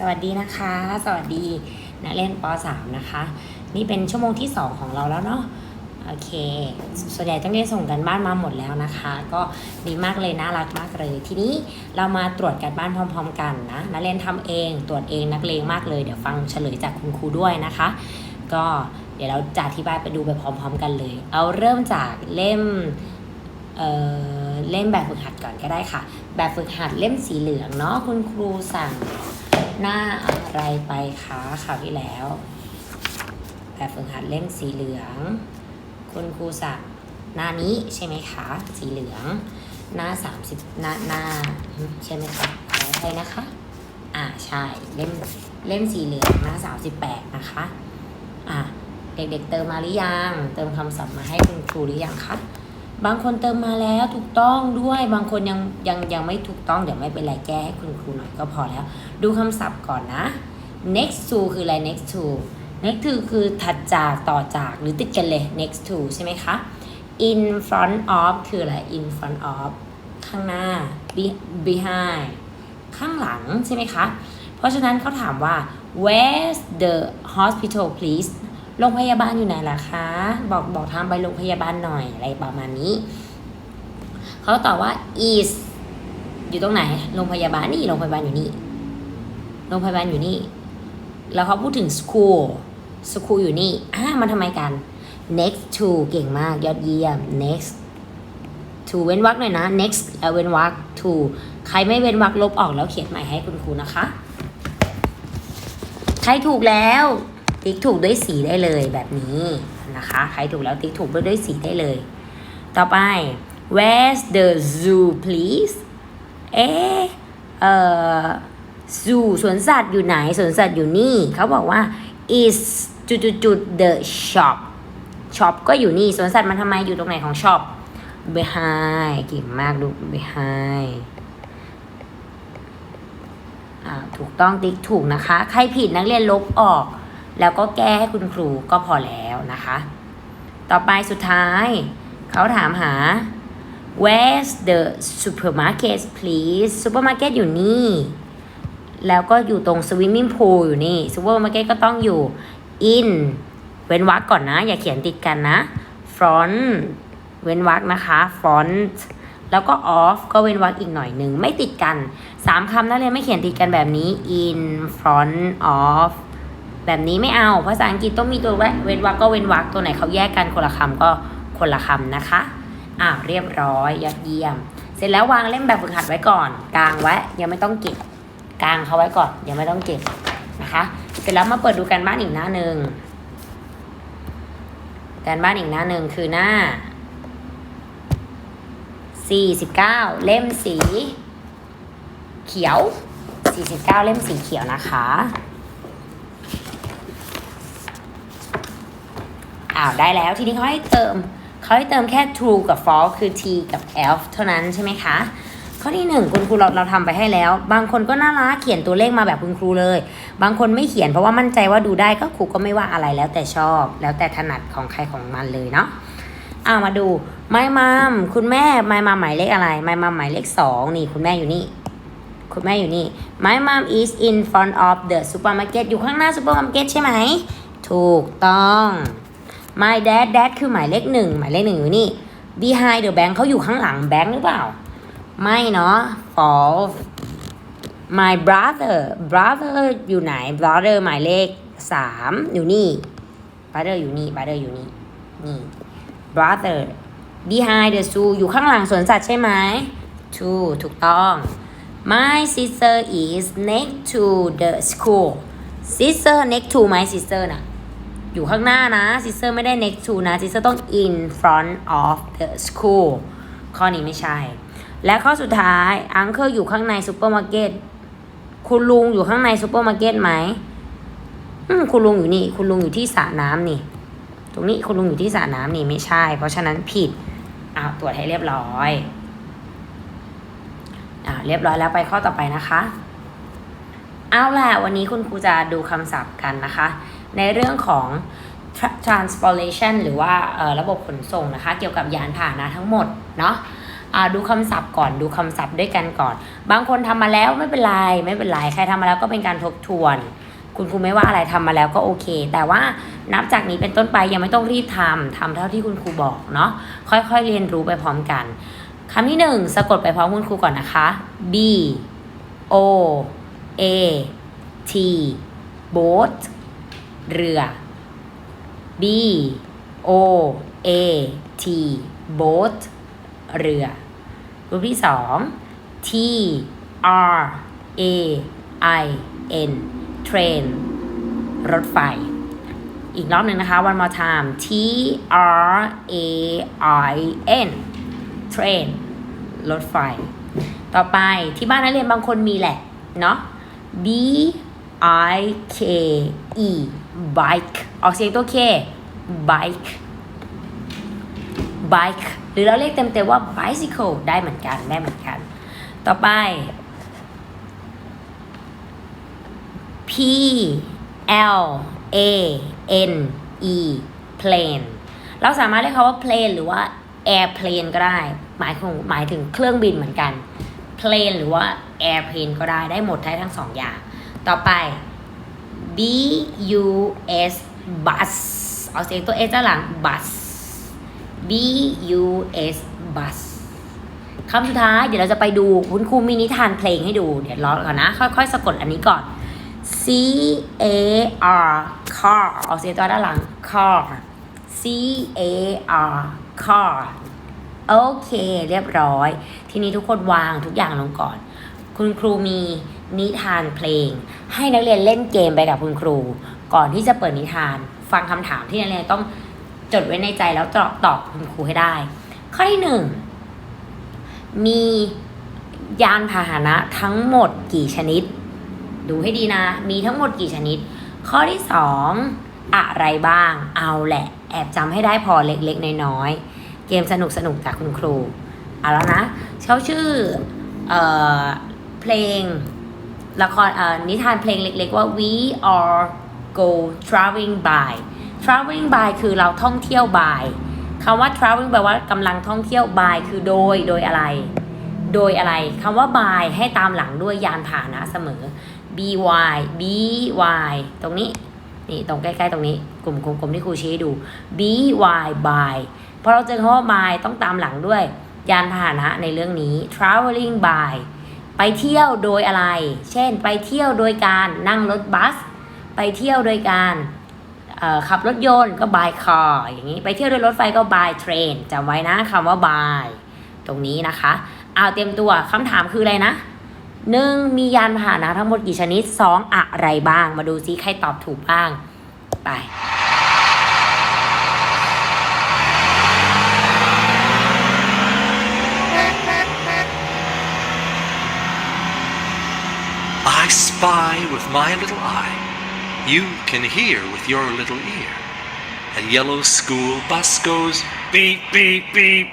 สวัสดีนะคะ สวัสดีนักเรียนป .3 นะคะ นี่เป็นชั่วโมงที่ 2 ของเราแล้วเนาะโอเค ส่วนใหญ่ต้องเรียนส่งกันบ้านมาหมดแล้วนะคะ ก็ดีมากเลยน่ารักมากเลย ทีนี้เรามาตรวจกันบ้านพร้อม ๆ กันนะนักเรียนทำเองตรวจเองนักเลงมากเลยเดี๋ยวฟังเฉลยจากคุณครูด้วยนะคะ ก็เดี๋ยวเราจะอธิบายไปดูไปพร้อม ๆ กันเลย เอาเริ่มจากเล่มเอ่อเล่มแบบฝึกหัดก่อนก็ได้ค่ะ แบบฝึกหัดเล่มสีเหลืองเนาะคุณครูสั่ง หน้าอะไรไปคะคราวที่แล้วแบบฝึกหัดเล่มสีเหลือง คุณครูสั่งหน้านี้ใช่ไหมคะ สีเหลือง หน้า30หน้าหน้าใช่ไหมคะขออภัยนะคะ อ่าใช่เล่มเล่มสีเหลืองหน้า38นะคะ อะเด็กๆเติมมาหรือยัง เติมคำศัพท์มาให้คุณครูหรือยังคะ บางคนเติมมาแล้วถูกต้องด้วย บางคนยังยังยังไม่ถูกต้อง เดี๋ยวไม่เป็นไรแก้ให้คุณครูหน่อยก็พอแล้ว ดูคำศัพท์ก่อนนะ next to คืออะไร next to next to คือถัดจากต่อจากหรือติดกันเลย next to ใช่ไหมคะ in front of คืออะไร in front of ข้างหน้า be- behind ข้างหลังใช่ไหมคะ เพราะฉะนั้นเขาถามว่า where's the hospital please โรงพยาบาลอยู่ไหนล่ะคะ บอกบอกทางไปโรงพยาบาลหน่อยอะไรประมาณนี้ เขาตอบว่า is อยู่ตรงไหน โรงพยาบาลนี่ โรงพยาบาลอยู่นี่ โรงพยาบาลอยู่นี่ แล้วเขาพูดถึง school school อยู่นี่อ่ามันทำไมกัน next to เก่งมากยอดเยี่ยม next to เว้นวรรคหน่อยนะ next แล้วเว้นวรรค to ใครไม่เว้นวรรคลบออกแล้วเขียนใหม่ให้คุณครูนะคะ ใครถูกแล้ว ติ๊กถูกด้วยสีได้เลยแบบนี้นะคะใครถูกแล้วติ๊กถูกด้วยสีได้เลย ต่อไป where's the zoo please เอ๊ะเอ่อ zoo สวนสัตว์อยู่ไหนสวนสัตว์อยู่นี่ เขาบอกว่า is จุดจุดจุด the shop shop ก็อยู่นี่สวนสัตว์มันทำไมอยู่ตรงไหนของ shop behind เก่งมากดู behind อ่าถูกต้องติ๊กถูกนะคะ ใครผิดนักเรียนลบออก แล้วก็แก้ให้คุณครูก็พอแล้วนะคะ ต่อไปสุดท้าย เขาถามหา where's the supermarket please supermarket อยู่นี่ แล้วก็อยู่ตรง swimming pool อยู่นี่ supermarket ก็ต้องอยู่ in เว้นวรรคก่อนนะ อย่าเขียนติดกันนะ front เว้นวรรคนะคะ front แล้วก็ off ก็เว้นวรรคอีกหน่อยหนึ่ง ไม่ติดกันสามคำนักเรียนไม่เขียนติดกันแบบนี้ in front off แบบนี้ไม่เอา ภาษาอังกฤษต้องมีตัวแวเว้นวรรคก็เว้นวรรคตัวไหนเขาแยกกันคนละคำก็คนละคำนะคะ อ่าเรียบร้อยยอดเยี่ยม เสร็จแล้ววางเล่มแบบฝึกหัดไว้ก่อน กลางไว้ยังไม่ต้องเก็บกลางเขาไว้ก่อนยังไม่ต้องเก็บนะคะ เสร็จแล้วมาเปิดดูกันบ้านอีกหน้าหนึ่งการบ้านอีกหน้าหนึ่งคือหน้า 49 เล่มสี เขียว 49 เล่มสีเขียวนะคะ อ้าวได้แล้ว ทีนี้เขาให้เติมเขาให้เติมแค่ true กับ false คือ t กับ elf เท่านั้นใช่ไหมคะข้อที่หนึ่งคุณครูเราเราทำไปให้แล้ว บางคนก็น่ารักเขียนตัวเลขมาแบบคุณครูเลย บางคนไม่เขียนเพราะว่ามั่นใจว่าดูได้ก็ครูก็ไม่ว่าอะไรแล้วแต่ชอบ แล้วแต่ถนัดของใครของมันเลยเนาะอ้าวมาดูไม่มามคุณแม่ไม่มามหมายเลขอะไรไม่มามหมายเลขสองนี่คุณแม่อยู่นี่ คุณแม่อยู่นี่ My mom is in front of the supermarket อยู่ข้างหน้าซูเปอร์มาร์เก็ตใช่ไหม ถูกต้อง My dad dad คือหมายเลขหนึ่งหมายเลขหนึ่งอยู่นี่ behind the bank เขาอยู่ข้างหลังแบงค์หรือเปล่า ไม่เนาะ false my brother brother อยู่ไหน brother หมายเลขสามอยู่นี่ brother อยู่นี่ brother อยู่นี่ นี่ brother behind the zoo อยู่ข้างหลังสวนสัตว์ใช่ไหม true ถูกต้อง my sister is next to the school sister next to my sister น่ะ อยู่ข้างหน้านะ sister ไม่ได้ next to นะ sister ต้อง in front of the school ข้อนี้ไม่ใช่ และข้อสุดท้าย uncle อยู่ข้างในซูเปอร์มาร์เก็ตคุณลุงอยู่ข้างในซูเปอร์มาร์เก็ตไหมคุณลุงอยู่นี่ คุณลุงอยู่ที่สระน้ำนี่ ตรงนี้คุณลุงอยู่ที่สระน้ำนี่ไม่ใช่ เพราะฉะนั้นผิดอ้าวตรวจให้เรียบร้อยอ่าเรียบร้อยแล้วไปข้อต่อไปนะคะ เอาล่ะวันนี้คุณครูจะดูคำศัพท์กันนะคะ ในเรื่องของ transportation หรือว่าระบบขนส่งนะคะ เกี่ยวกับยานพาหนะทั้งหมดเนาะดูคำศัพท์ก่อนดูคำศัพท์ด้วยกันก่อน บางคนทำมาแล้วไม่เป็นไรไม่เป็นไรใครทำมาแล้วก็เป็นการทบทวน คุณครูไม่ว่าอะไรทำมาแล้วก็โอเค แต่ว่านับจากนี้เป็นต้นไปยังไม่ต้องรีบทำทำเท่าที่คุณครูบอกเนาะค่อยๆเรียนรู้ไปพร้อมกันคำที่หนึ่งสะกดไปพร้อมคุณครูก่อนนะคะ B O A T boat เรือ B O A T boat เรือ รูปที่สอง T R A I N train รถไฟ อีกรอบหนึ่งนะคะ one more time T R A I N train รถไฟ ต่อไปที่บ้านนักเรียนบางคนมีแหละ เนาะ B I K E bike ออกเสียงตัว K bike bike หรือเราเรียกเต็มๆว่า bicycle ได้เหมือนกันได้เหมือนกัน ต่อไป P L A N E plane เราสามารถเรียกเขาว่า plane หรือว่า airplane ก็ได้ หมายถึงหมายถึงเครื่องบินเหมือนกัน plane หรือว่า airplane ก็ได้ได้หมดได้ทั้งสองอย่าง ต่อไป B U S bus เอาเสียงตัว S ด้านหลัง bus B U S bus คำสุดท้ายเดี๋ยวเราจะไปดูคุณครูมีนิทานเพลงให้ดู เดี๋ยวรอก่อนนะ ค่อยๆ สะกดอันนี้ก่อน C A R car ออกเสียงตัวด้านหลัง car C A R car โอเค เรียบร้อย ทีนี้ทุกคนวางทุกอย่างลงก่อน คุณครูมี นิทานเพลง ให้นักเรียนเล่นเกมไปกับคุณครู ก่อนที่จะเปิดนิทาน ฟังคำถามที่นักเรียนต้องจดไว้ในใจแล้วตอบตอบคุณครูให้ได้ ข้อที่หนึ่งมียานพาหนะทั้งหมดกี่ชนิด ดูให้ดีนะ มีทั้งหมดกี่ชนิด ข้อที่สองอะไรบ้าง เอาแหละ แอบจำให้ได้พอเล็กๆ น้อยๆ เกมสนุกสนุกจากคุณครู เอาแล้วนะ เขาชื่อ เออเพลง ละครเอ่อนิทานเพลงเล็กๆว่า we are go traveling by traveling by คือเราท่องเที่ยว by คำว่า traveling แปลว่ากำลังท่องเที่ยว by คือโดยโดยอะไร โดยอะไรคำว่า by ให้ตามหลังด้วยยานพาหนะเสมอ by by ตรงนี้นี่ตรงใกล้ๆตรงนี้กลุ่มกลมๆที่ครูชี้ให้ดู by by เพราะเราเจอคำว่า by ต้องตามหลังด้วยยานพาหนะในเรื่องนี้ traveling by ไปเที่ยวโดยอะไร เช่น ไปเที่ยวโดยการนั่งรถบัส ไปเที่ยวโดยการขับรถยนต์ก็ by car อย่างนี้ ไปเที่ยวโดยรถไฟก็ by train จำไว้นะคำว่า by ตรงนี้นะคะ เอาเตรียมตัวคำถามคืออะไรนะหนึ่งมียานพาหนะทั้งหมดกี่ชนิดสองอะไรบ้าง มาดูซิใครตอบถูกบ้าง ไป spy with my little eye. You can hear with your little ear. A yellow school bus goes beep, beep, beep.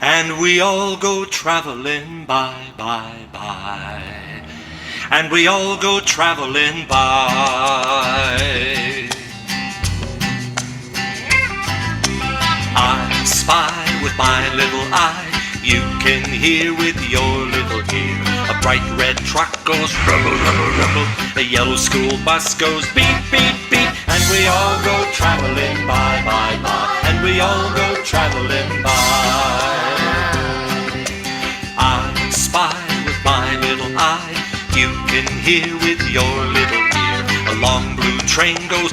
And we all go traveling by, by, by. And we all go traveling by. I spy with my little eye. You can hear with your little ear. A bright red truck goes rumble, rumble, rumble. A yellow school bus goes beep, beep, beep. And we all go traveling by, by, by. And we all go traveling by. I spy with my little eye. You can hear with your little ear. A long blue train goes.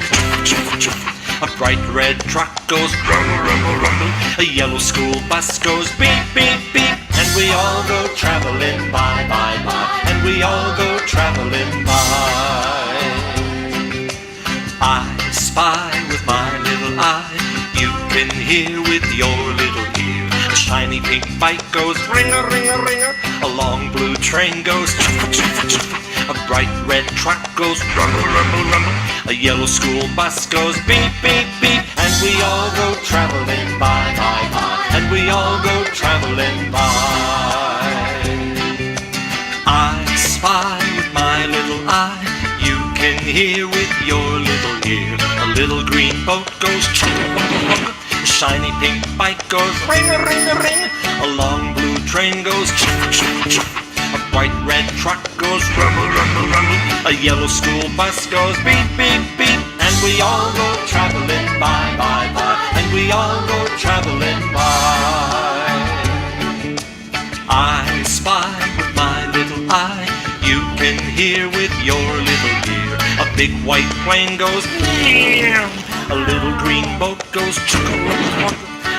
A bright red truck goes rumble, rumble, rumble. A yellow school bus goes beep, beep, beep. And we all go traveling by, by, by. And we all go traveling by. I spy with my little eye. You can hear with your little ear. A shiny pink bike goes ring a ring a ringer. A long blue train goes chuffa chuffa chuffa. A bright red truck goes rumble rumble rumble. A yellow school bus goes beep beep beep. And we all go traveling by by by. And we all go traveling by. I spy with my little eye. You can hear with your little ear. A little green boat goes chugga. Shiny pink bike goes ring a ring a ring. A long blue train goes chuff chuff chuff. A bright red truck goes rumble rumble rumble. A yellow school bus goes beep beep beep. And we all go traveling by by by. And we all go traveling by. I spy with my little eye. You can hear with your little ear. A big white plane goes meow. A little green boat goes chuck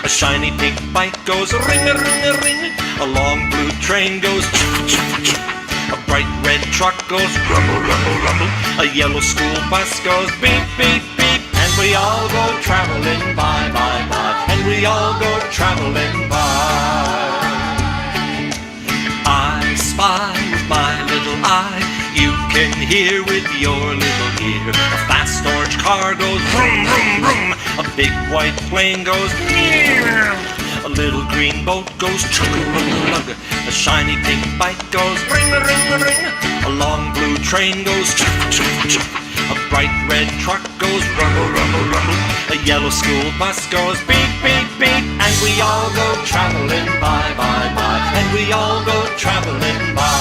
A shiny pink bike goes ring a ring a ring. A long blue train goes chuff chuff chuff. A bright red truck goes rumble rumble rumble. A yellow school bus goes beep beep beep. And we all go traveling by by by. And we all go traveling by. I spy with my little eye. You can hear with your little ear. Car goes vroom, vroom, vroom. A big white plane goes meow. A little green boat goes chug lug A shiny pink bike goes ring a ring ring. A long blue train goes chuff chuff chuff. A bright red truck goes rumble rumble rumble. A yellow school bus goes beep beep beep. And we all go traveling by by by. And we all go traveling by.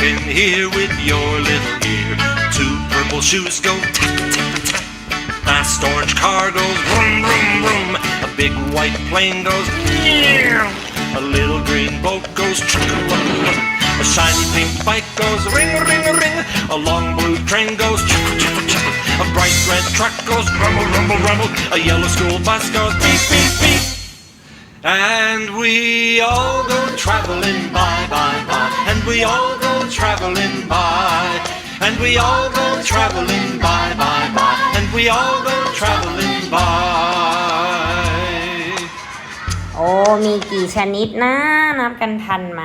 Can hear with your little ear. Two purple shoes go tap tap tap. Fast orange car goes vroom vroom vroom. A big white plane goes meow. A little green boat goes chuck A shiny pink bike goes ring ring ring. A long blue train goes chuck chuck chuck. A bright red truck goes rumble rumble rumble. A yellow school bus goes beep beep beep. And we all go traveling by, by, by. And we all go traveling by. And we all go traveling by, by, by. And we all go traveling by. โอ้มีกี่ชนิดนะนับกันทันไหม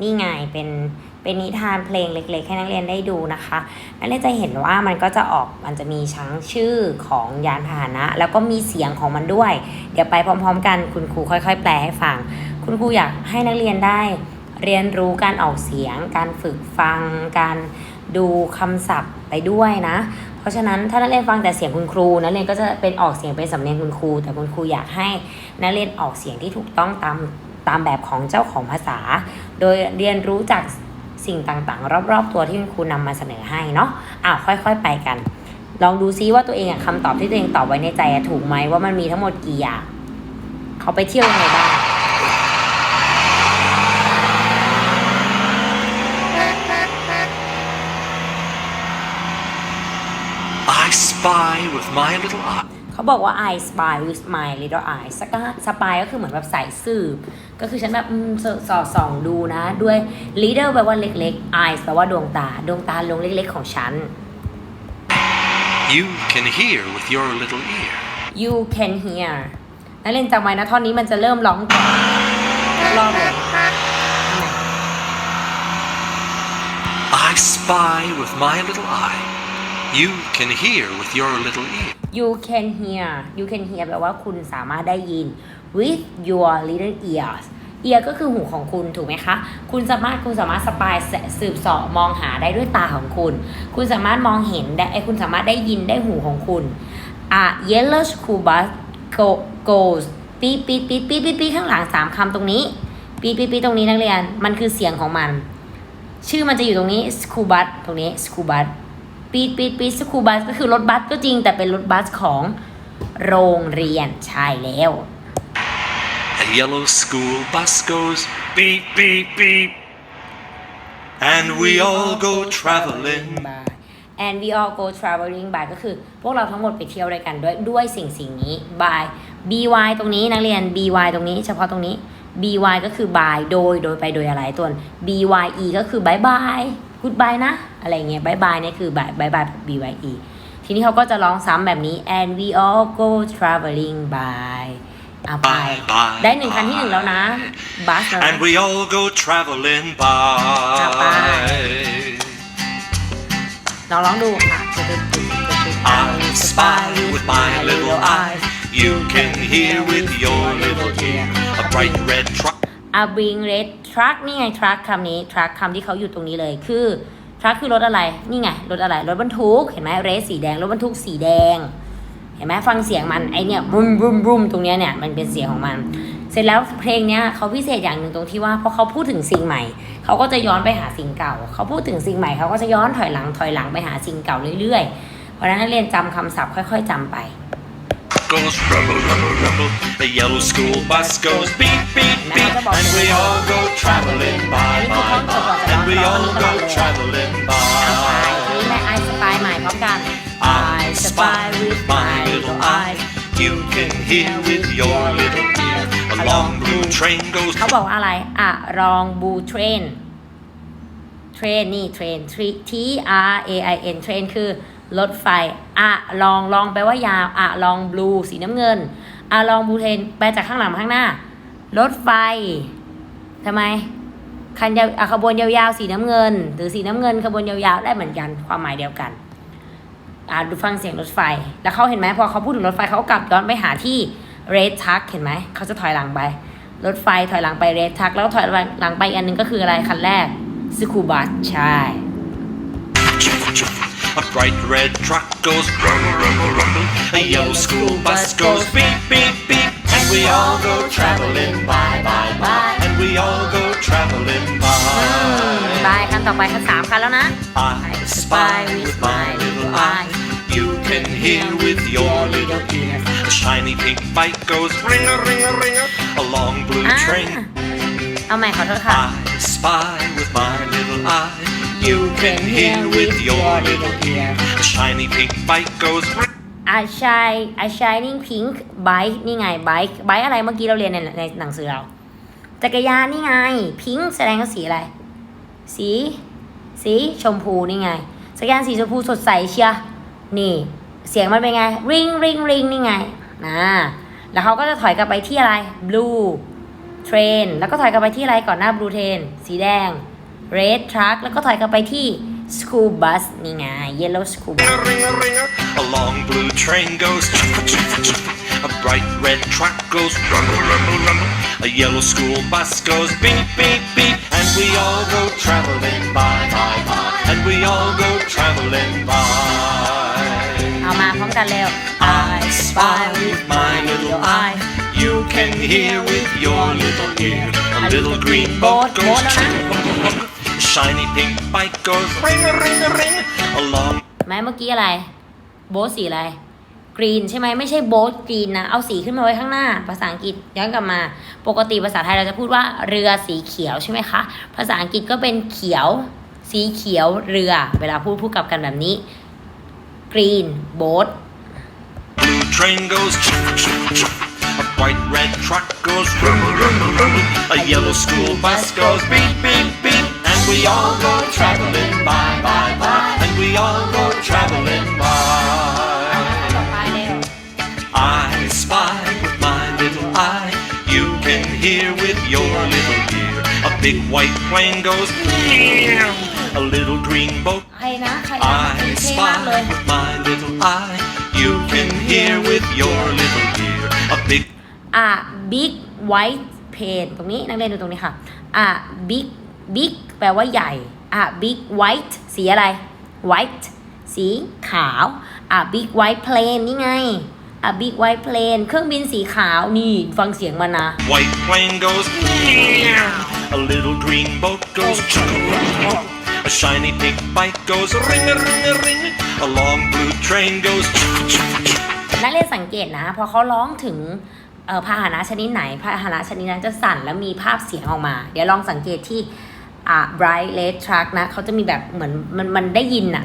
นี่ไงเป็นเป็นนิทานเพลงเล็กๆ ให้นักเรียนได้ดูนะคะ นักเรียนจะเห็นว่ามันก็จะออกมันจะมีชั้งชื่อของยานพาหนะ แล้วก็มีเสียงของมันด้วย เดี๋ยวไปพร้อม ๆ กันคุณครูค่อย ๆ แปลให้ฟัง คุณครูอยากให้นักเรียนได้ เรียนรู้การออกเสียง การฝึกฟัง การดูคำศัพท์ไปด้วยนะ เพราะฉะนั้นถ้านักเรียนฟังแต่เสียงคุณครูนักเรียนก็จะเป็นออกเสียงเป็นสำเนียงคุณครู แต่คุณครูอยากให้นักเรียนออกเสียงที่ถูกต้องตามตามแบบของเจ้าของภาษา โดยเรียนรู้จากสิ่งต่างๆ รอบๆ ตัวที่คุณครูนำมาเสนอให้เนาะอ้าวค่อย ๆ ไปกัน ลองดูซิว่าตัวเองอะคำตอบที่ตัวเองตอบไว้ในใจถูกไหมว่ามันมีทั้งหมดกี่อย่างเขาไปเที่ยวยังไงบ้าง I spy with my little eye. เขาบอกว่า I spy with my little eye สกา spy ก็คือเหมือนแบบสายสืบ ก็คือฉันแบบอืมสสอดส่องดูนะ ด้วย little แปลว่าเล็กๆ eyes แปลว่าดวงตา ดวงตาลงเล็กๆของฉัน You can hear with your little ear. you can hear นักเรียนจำไว้นะท่อนนี้มันจะเริ่มร้องก่อนรอบเลย I spy with my little eye. You can hear with your little ear. you can hear you can hear แปลว่าคุณสามารถได้ยิน with your little ears ear ก็คือหูของคุณถูกไหมคะ คุณสามารถคุณสามารถสปายสืบเสอบมองหาได้ด้วยตาของคุณ คุณสามารถมองเห็นได้คุณสามารถได้ยินได้หูของคุณอะ yellow school bus go- goes ปีปีปีปีปีปีข้างหลังสามคำตรงนี้ ปีปีปีตรงนี้นักเรียนมันคือเสียงของมัน ชื่อมันจะอยู่ตรงนี้ school bus ตรงนี้ school bus ปีดปีดปีด school bus ก็คือรถบัสก็จริงแต่เป็นรถบัสของโรงเรียนใช่แล้ว A yellow school bus goes beep, beep, beep. And we all go traveling. by and we all go traveling by ก็คือพวกเราทั้งหมดไปเที่ยวด้วยกันด้วยด้วยสิ่งสิ่งนี้ by by ตรงนี้นักเรียน by ตรงนี้เฉพาะตรงนี้ by ก็คือ by โดยโดยไปโดยอะไรตัวน bye ก็คือ bye bye goodbye นะ อะไรเงี้ย bye bye เนี่ยคือ bye bye bye bye ทีนี้เขาก็จะร้องซ้ำแบบนี้ and we all go traveling by อะไป Bye, bye, ได้หนึ่งคันที่หนึ่งแล้วนะบัสแล้วนะ And we all go traveling by. ลองร้องดูค่ะ I spy with my little eye. You can hear with your little ear. A bright red truck. A bring red truck นี่ไง truck คำนี้ truck คำที่เขาอยู่ตรงนี้เลยคือทรัคคือรถอะไร นี่ไง รถอะไร รถบรรทุก เห็นไหมเรสสีแดง รถบรรทุกสีแดง เห็นไหมฟังเสียงมัน ไอเนี่ยบุ้มบุ้มบุ้มตรงเนี้ยเนี่ย มันเป็นเสียงของมัน เสร็จแล้วเพลงเนี้ยเขาพิเศษอย่างหนึ่งตรงที่ว่าพอเขาพูดถึงสิ่งใหม่ เขาก็จะย้อนไปหาสิ่งเก่า เขาพูดถึงสิ่งใหม่เขาก็จะย้อนถอยหลังถอยหลังไปหาสิ่งเก่าเรื่อยๆ เพราะฉะนั้นนักเรียนจำคำศัพท์ค่อย ๆจำไป goes rumble, rumble, rumble. The yellow school bus goes beep, beep, beep. And we all go traveling by, by, by. And we all go traveling เอาไป by. นี่แหละ I spy ใหม่พร้อมกัน I spy with my little eye. You can hear with your little ear. A long blue train goes เขาบอกว่าอะไรอะรองบูเทรน เทรนนี่เทรน T R A I N เทรนคือ รถไฟอะลองลองแปลว่ายาวอะลองบลูสีน้ำเงินอะลองบูเทนแปลจากข้างหลังมาข้างหน้า รถไฟทำไมคันยาวอะขบวนยาวๆสีน้ำเงิน หรือสีน้ำเงินขบวนยาวๆได้เหมือนกันความหมายเดียวกันอ่าดูฟังเสียงรถไฟ แล้วเขาเห็นไหมพอเขาพูดถึงรถไฟเขากลับย้อนไปหาที่ red truck เห็นไหมเขาจะถอยหลังไป รถไฟถอยหลังไป red truck แล้วถอยหลังไปอันหนึงก็คืออะไรคันแรกสกูบัสใช่ A bright red truck goes rumble, rumble, rumble. A yellow school bus goes beep, beep, beep. And we all go traveling by, by, by. And we all go traveling บา by. ยคันต่อไปคันสามคันแล้วนะ I spy with my little eye. You can hear with your little ear. A shiny pink bike goes ring a ring a ring a. A long blue อ่า train เอาใหม่ขอโทษค่ะ I spy with my little eye. You can hear with your little ear. A shiny pink bike goes a shy a shining pink bike นี่ไง bike bike อะไรเมื่อกี้เราเรียนในในหนังสือเรา จักรยานนี่ไง pink แสดงว่าสีอะไร สี สีชมพูนี่ไง จักรยานสีชมพูสดใสเชียนี่ เสียงมันเป็นไง ring ring ring นี่ไงนะแล้วเขาก็จะถอยกลับไปที่อะไร blue train แล้วก็ถอยกลับไปที่อะไรก่อนหน้า blue train สีแดง red truck แล้วก็ถอยกลับไปที่ school bus นี่ไง yellow school Ring bus a ring a ring a. A long blue train goes chuffa chuffa chuffa. A bright red truck goes rumble rumble rumble. A yellow school bus goes beep beep beep. And we all go traveling by by by. And we all go traveling by. เอามาพร้อมกันเร็ว I spy with my little eye. You can hear with your little ear. A little green boat goes chugga Shiny pink bike goes ring a ring a ring. A long แม้เมื่อกี้อะไร โบ๊ทสีอะไร กรีนใช่ไหมไม่ใช่โบ๊ทกรีนนะ เอาสีขึ้นมาไว้ข้างหน้า ภาษาอังกฤษย้อนกลับมา ปกติภาษาไทยเราจะพูดว่าเรือสีเขียวใช่ไหมคะ ภาษาอังกฤษก็เป็นเขียว สีเขียวเรือ เวลาพูดพูดกลับกันแบบนี้ กรีนโบ๊ท blue train goes chuffa chuffa chuffa. A bright red truck goes rumble rumble rumble. A yellow school bus goes beep beep beep. And we all go traveling by by by. And we all go traveling ต่อ by. ไปเร็ว I spy with my little eye. You can hear with your little ear. A big white plane goes meow. A little green boat ใครนะ ใครนะ I เท่มากเลย spy with my little eye. You can hear with your little ear. A big อ่ะ big white plane ตรงนี้นักเรียนดูตรงนี้ค่ะ อ่ะ big big แปลว่าใหญ่ อะ big white สีอะไร white สีขาว อะ big white plane นี่ไง อะ big white plane เครื่องบินสีขาว นี่ฟังเสียงมันนะ white plane goes meow. A little green boat goes chugga A shiny pink bike goes ring a ring a ring. A long blue train goes chuffa chuffa chuffa. นักเรียนสังเกตนะ พอเขาร้องถึงเอ่อพาหนะชนิดไหนพาหนะชนิดนั้นจะสั่นแล้วมีภาพเสียงออกมา เดี๋ยวลองสังเกตที่ อ่า bright red truck นะเขาจะมีแบบเหมือนมันมันได้ยินอะ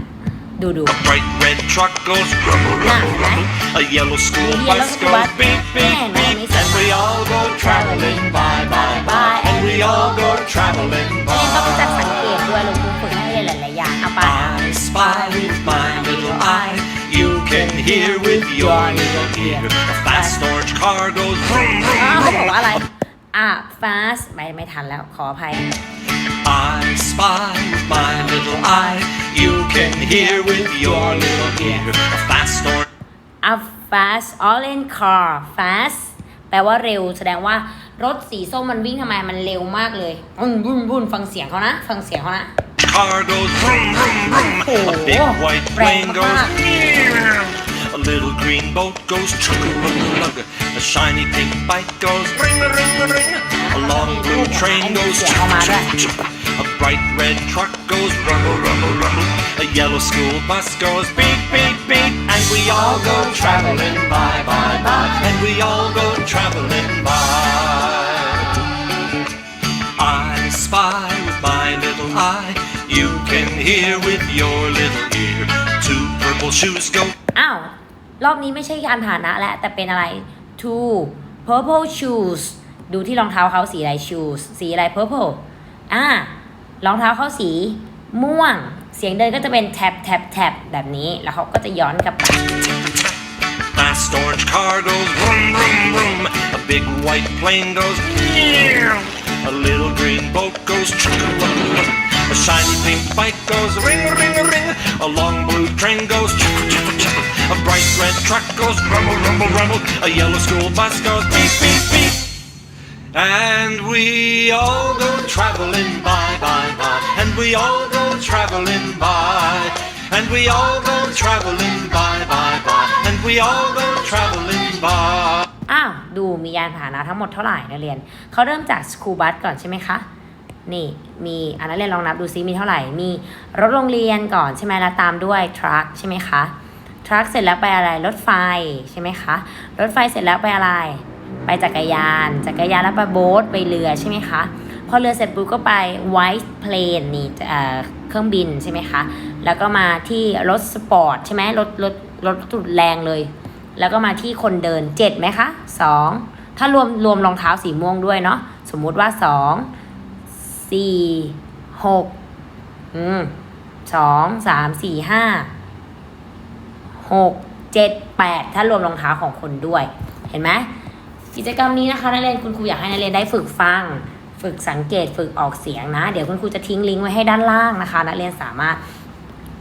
ดูดู A bright red truck goes rumble rumble rumble. A yellow school Yellow bus school goes bus. beep beep Man, beep. nice. And we all go traveling by by by. And we all go traveling นักเรียนต้องรู้จักสัง by. เกตด้วยลงครูฝึกให้เรียนหลายๆอย่างเอาไป I spy with my little eye. You can hear with your little ear. A fast orange car goes vroom อ้าว vroom เขาบอก vroom. ว่าอะไร อะ fast ไม่ไม่ทันแล้วขออภัย I spy with my little eye. You can hear with your little ear. A fast orange. a fast orange car fast แปลว่าเร็วแสดงว่ารถสีส้มมันวิ่งทำไมมันเร็วมากเลยบุ้นบุ้นบุ้นฟังเสียงเขานะ ฟังเสียงเขานะ car goes vroom, vroom, vroom. A big white plane goes. A little green boat goes chug a chug a chug. A shiny pink bike goes ring-a-ring-a-ring. A long blue train goes chug a chug a chug. A bright red truck goes rumble-rumble-rumble. A yellow school bus goes beep-beep-beep. And we all go traveling by-by-by. And we all go traveling by. I spy with my little eye. You can hear with your little ear. Two purple shoes go. Ow! รอบนี้ไม่ใช่ยานพานะแล้วแต่เป็นอะไร two purple shoes ดูที่รองเท้าเขาสีอะไร shoes สีอะไร purple อ่ารองเท้าเขาสีม่วง เสียงเดินก็จะเป็น tap tap tap แบบนี้ แล้วเขาก็จะย้อนกลับไป Fast orange car goes vroom, vroom, vroom. A big white plane goes meow. A little green boat goes chugga A shiny pink bike goes ring, ring, ring. A long blue train goes chugga chugga chugga. A bright red truck goes rumble, rumble, rumble. A yellow school bus goes beep, beep, beep. And we all go traveling by, by, by. And we all go traveling by. And we all go traveling by, by, by. And we all go traveling by. อ้าว ดูมียานพาหนะทั้งหมดเท่าไหร่นักเรียน เขาเริ่มจากสคูบัสก่อนใช่ไหมคะ นี่มีอันนั้นเรียนลองนับดูซิมีเท่าไหร่ มีรถโรงเรียนก่อนใช่ไหมแล้วตามด้วยทรัคใช่ไหมคะทรัคเสร็จแล้วไปอะไรรถไฟใช่ไหมคะ รถไฟเสร็จแล้วไปอะไร ไปจักรยาน จักรยานแล้วไปโบ๊ทไปเรือใช่ไหมคะพอเรือเสร็จปุ๊บก็ไปไวท์เพลนนี่เอ่อเครื่องบินใช่ไหมคะ แล้วก็มาที่รถสปอร์ตใช่ไหมรถรถรถตุดแรงเลย แล้วก็มาที่คนเดินเจ็ดไหมคะสองถ้ารวมรวมรองเท้าสีม่วงด้วยเนาะสมมุติว่าสอง สี่หกอืมสองสามสี่ห้าหกเจ็ดแปดถ้ารวมรองเท้าของคนด้วย เห็นไหมกิจกรรมนี้นะคะนักเรียนคุณครูอยากให้นักเรียนได้ฝึกฟัง ฝึกสังเกตฝึกออกเสียงนะ เดี๋ยวคุณครูจะทิ้งลิงก์ไว้ให้ด้านล่างนะคะ นักเรียนสามารถ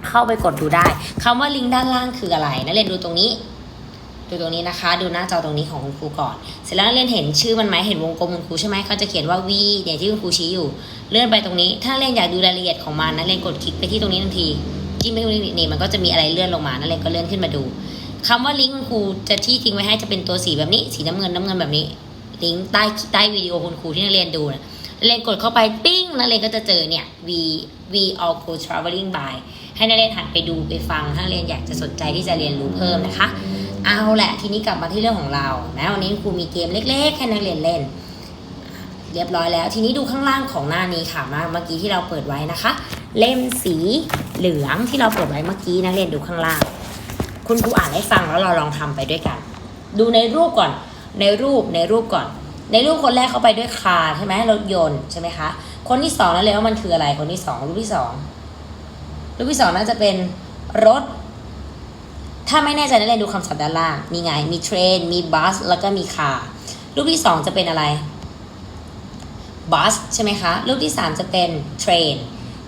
เข้าไปกดดูได้คำว่าลิงก์ด้านล่างคืออะไร นักเรียนดูตรงนี้ ดูตรงนี้นะคะ ดูหน้าจอตรงนี้ของคุณครูก่อน เสร็จแล้วนักเรียนเห็นชื่อมันไหมเห็นวงกลมคุณครูใช่ไหมเขาจะเขียนว่า V เนี่ยที่คุณครูชี้อยู่ เลื่อนไปตรงนี้ ถ้านักเรียนอยากดูรายละเอียดของมันนักเรียนกดคลิกไปที่ตรงนี้ทันทีจิ้มไปตรงนี้นี่มันก็จะมีอะไรเลื่อนลงมานักเรียนก็เลื่อนขึ้นมาดูคำว่าลิงก์คุณครูจะที่ทิ้งไว้ให้จะเป็นตัวสีแบบนี้สีน้ำเงินน้ำเงินแบบนี้ ลิงก์ใต้ใต้วิดีโอคุณครูที่นักเรียนดูนะนักเรียนกดเข้าไปปิ้งนักเรียนก็จะเจอเนี่ย V V all go traveling by ให้นักเรียนหันไปดูไปฟังถ้านักเรียนอยากจะสนใจที่จะเรียนรู้เพิ่มนะคะ เอาแหละทีนี้กลับมาที่เรื่องของเรานะวันนี้ครูมีเกมเล็กๆให้นักเรียนเล่น เรียบร้อยแล้ว ทีนี้ดูข้างล่างของหน้านี้ค่ะมาเมื่อกี้ที่เราเปิดไว้นะคะ เล่มสีเหลืองที่เราเปิดไว้เมื่อกี้นักเรียนดูข้างล่าง คุณครูอ่านให้ฟังแล้วเราลองทำไปด้วยกัน ดูในรูปก่อนในรูปในรูปก่อน ในรูปคนแรกเขาไปด้วยคาร์ใช่ไหมรถยนต์ใช่ไหมคะคนที่สองนั่นเลยว่ามันคืออะไรคนที่สองรูปที่สองรูปที่สองน่าจะเป็นรถ ถ้าไม่แน่ใจนักเรียนดูคำศัพท์ด้านล่าง มีไง มีเทรน มีบัส แล้วก็มีคาร์รูปที่สองจะเป็นอะไร บัสใช่ไหมคะ รูปที่สามจะเป็นเทรน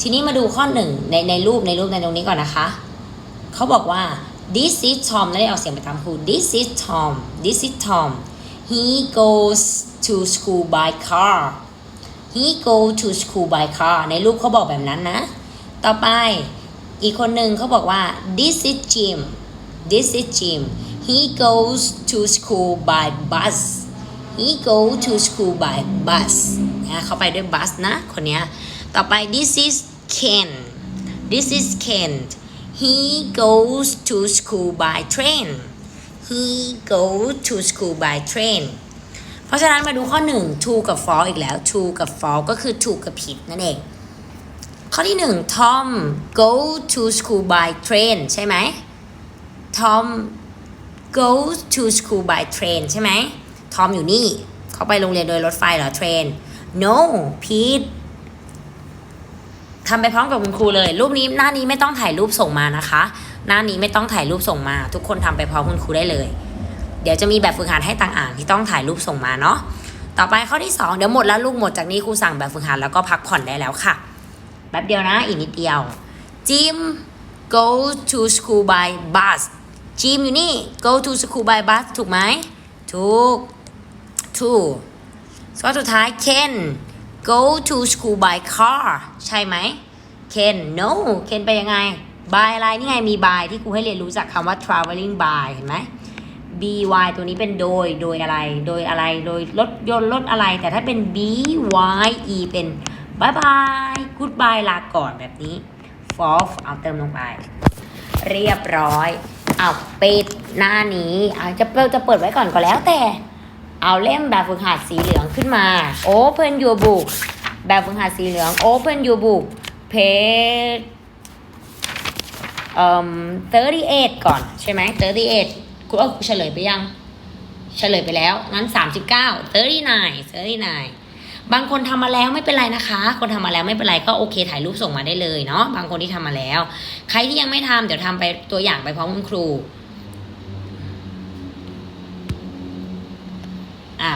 ทีนี้มาดูข้อหนึ่งในในรูปในรูปในตรงนี้ก่อนนะคะ เขาบอกว่า this is Tom นั่นเองเอาเสียงไปตามครู this is Tom this is Tom he goes to school by car he go to school by car ในรูปเขาบอกแบบนั้นนะ ต่อไปอีกคนหนึ่งเขาบอกว่า this is Jim this is Jim he goes to school by bus he go to school by bus นะเขาไปด้วยบัสนะคนเนี้ยต่อไป this is Ken this is Ken he goes to school by train he go to school by train เพราะฉะนั้นมาดูข้อ 1 true กับ false อีกแล้ว true กับ false ก็คือ ถูกกับผิดนั่นเอง ข้อที่ 1 Tom go to school by train ใช่ไหม Tom goes to school by train ใช่ไหมทอมอยู่นี่ เขาไปโรงเรียนโดยรถไฟเหรอเทรน no พีททำไปพร้อมกับคุณครูเลย รูปนี้หน้านี้ไม่ต้องถ่ายรูปส่งมานะคะ หน้านี้ไม่ต้องถ่ายรูปส่งมา ทุกคนทำไปพร้อมคุณครูได้เลย เดี๋ยวจะมีแบบฝึกหัดให้ต่างอ่านที่ต้องถ่ายรูปส่งมาเนาะต่อไปข้อที่สองเดี๋ยวหมดแล้วลูกหมดจากนี้ครูสั่งแบบฝึกหัดแล้วก็พักผ่อนได้แล้วค่ะแป๊บเดียวนะอีกนิดเดียวจิม go to school by bus จิมอยู่นี่ go to school by bus ถูกไหมถูก ถูกข้อสุดท้าย Ken go to school by car ใช่ไหมเคน no เคนไปยังไง by อะไรนี่ไงมี by ที่ครูให้เรียนรู้จากคำว่า traveling by เห็นไหม by ตัวนี้เป็นโดย โดยอะไร โดยอะไร โดยรถยนต์รถอะไร แต่ถ้าเป็น bye เป็น bye bye goodbye ลาก่อนแบบนี้ false เอาเติมลงไป เรียบร้อย เอาปิดหน้านี้เอาจะเปิดจะเปิดไว้ก่อนก็แล้วแต่ เอาเล่มแบบฝึกหัดสีเหลืองขึ้นมา open your book แบบฝึกหัดสีเหลือง open your book page เอ่อ38 ก่อนใช่ไหม38กูเออกูเฉลยไปยัง เฉลยไปแล้วงั้น 39 39 39 บางคนทำมาแล้วไม่เป็นไรนะคะ คนทำมาแล้วไม่เป็นไรก็โอเคถ่ายรูปส่งมาได้เลยเนาะบางคนที่ทำมาแล้ว ใครที่ยังไม่ทำเดี๋ยวทำไปตัวอย่างไปพร้อมคุณครูอะ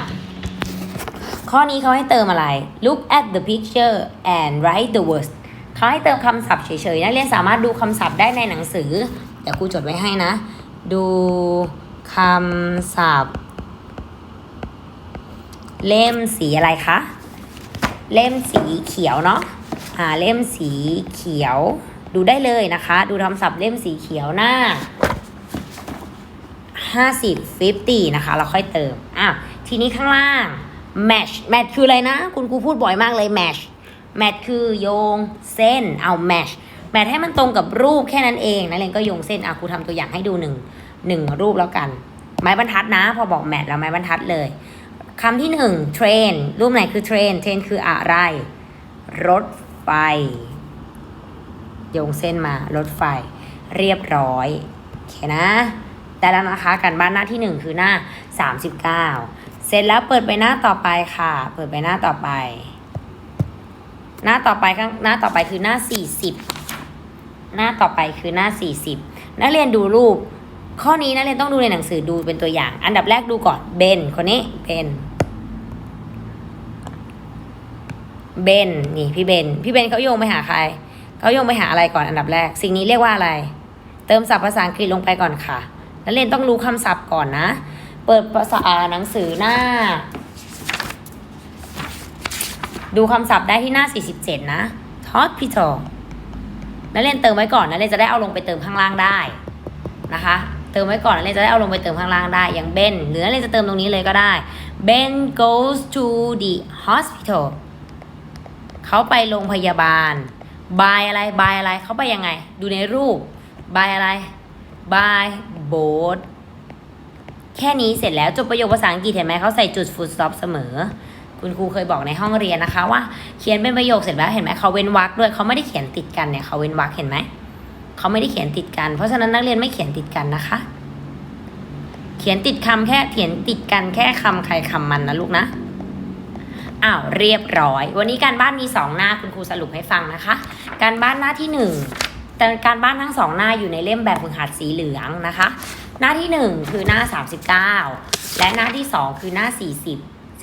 ข้อนี้เขาให้เติมอะไร look at the picture and write the words เขาให้เติมคำศัพท์เฉยๆนักเรียนสามารถดูคำศัพท์ได้ในหนังสือเดี๋ยวครูจดไว้ให้นะ ดูคำศัพท์ เล่มสีอะไรคะ เล่มสีเขียวเนาะอ่าเล่มสีเขียว ดูได้เลยนะคะ ดูคำศัพท์เล่มสีเขียวหน้า50 50นะคะ เราค่อยเติมอะทีนี้ข้างล่าง match match คืออะไรนะ คุณครูพูดบ่อยมากเลย match match คือโยงเส้นเอา match match ให้มันตรงกับรูปแค่นั้นเองนักเรียนก็โยงเส้นอะครูทำตัวอย่างให้ดูหนึ่งหนึ่งรูปแล้วกัน ไม้บรรทัดนะ พอบอก match แล้วไม้บรรทัดเลย คำที่หนึ่ง train รูปไหนคือ train train คืออะไร รถไฟ โยงเส้นมารถไฟ เรียบร้อย โอเคนะได้แล้วนะคะการบ้านหน้าที่หนึ่งคือหน้า39เสร็จแล้วเปิดไปหน้าต่อไปค่ะ เปิดไปหน้าต่อไป หน้าต่อไปข้างหน้าต่อไปคือหน้า40หน้าต่อไปคือหน้า40นักเรียนดูรูปข้อนี้นักเรียนต้องดูในหนังสือดูเป็นตัวอย่าง อันดับแรกดูก่อนเบนคนนี้เบน เบนนี่พี่เบนพี่เบนเขาโยงไปหาใครเขาโยงไปหาอะไรก่อนอันดับแรก สิ่งนี้เรียกว่าอะไร เติมศัพท์ภาษาอังกฤษลงไปก่อนค่ะนักเรียนต้องรู้คำศัพท์ก่อนนะ เปิดภาษาหนังสือหน้า ดูคำศัพท์ได้ที่หน้า 47 นะ hospital นักเรียนเติมไว้ก่อนนักเรียนจะได้เอาลงไปเติมข้างล่างได้นะคะ เติมไว้ก่อนนักเรียนจะได้เอาลงไปเติมข้างล่างได้ อย่างเบนหรือนักเรียนจะเติมตรงนี้เลยก็ได้ Ben goes to the hospital เขาไปโรงพยาบาล by อะไร by อะไรเขาไปยังไง ดูในรูป by อะไร by boat แค่นี้เสร็จแล้วจบประโยคภาษาอังกฤษเห็นไหมเขาใส่จุด full stop เสมอ คุณครูเคยบอกในห้องเรียนนะคะ ว่าเขียนเป็นประโยคเสร็จแล้วเห็นไหมเขาเว้นวรรคด้วยเขาไม่ได้เขียนติดกันเนี่ยเขาเว้นวรรคเห็นไหมเขาไม่ได้เขียนติดกัน เพราะฉะนั้นนักเรียนไม่เขียนติดกันนะคะ เขียนติดคำแค่เขียนติดกันแค่คำใครคำมันนะลูกนะ อ้าวเรียบร้อย วันนี้การบ้านมีสองหน้าคุณครูสรุปให้ฟังนะคะ การบ้านหน้าที่หนึ่งแต่การบ้านทั้งสองหน้าอยู่ในเล่มแบบฝึกหัดสีเหลืองนะคะ หน้าที่หนึ่งคือหน้า 39 และหน้าที่สองคือหน้า 40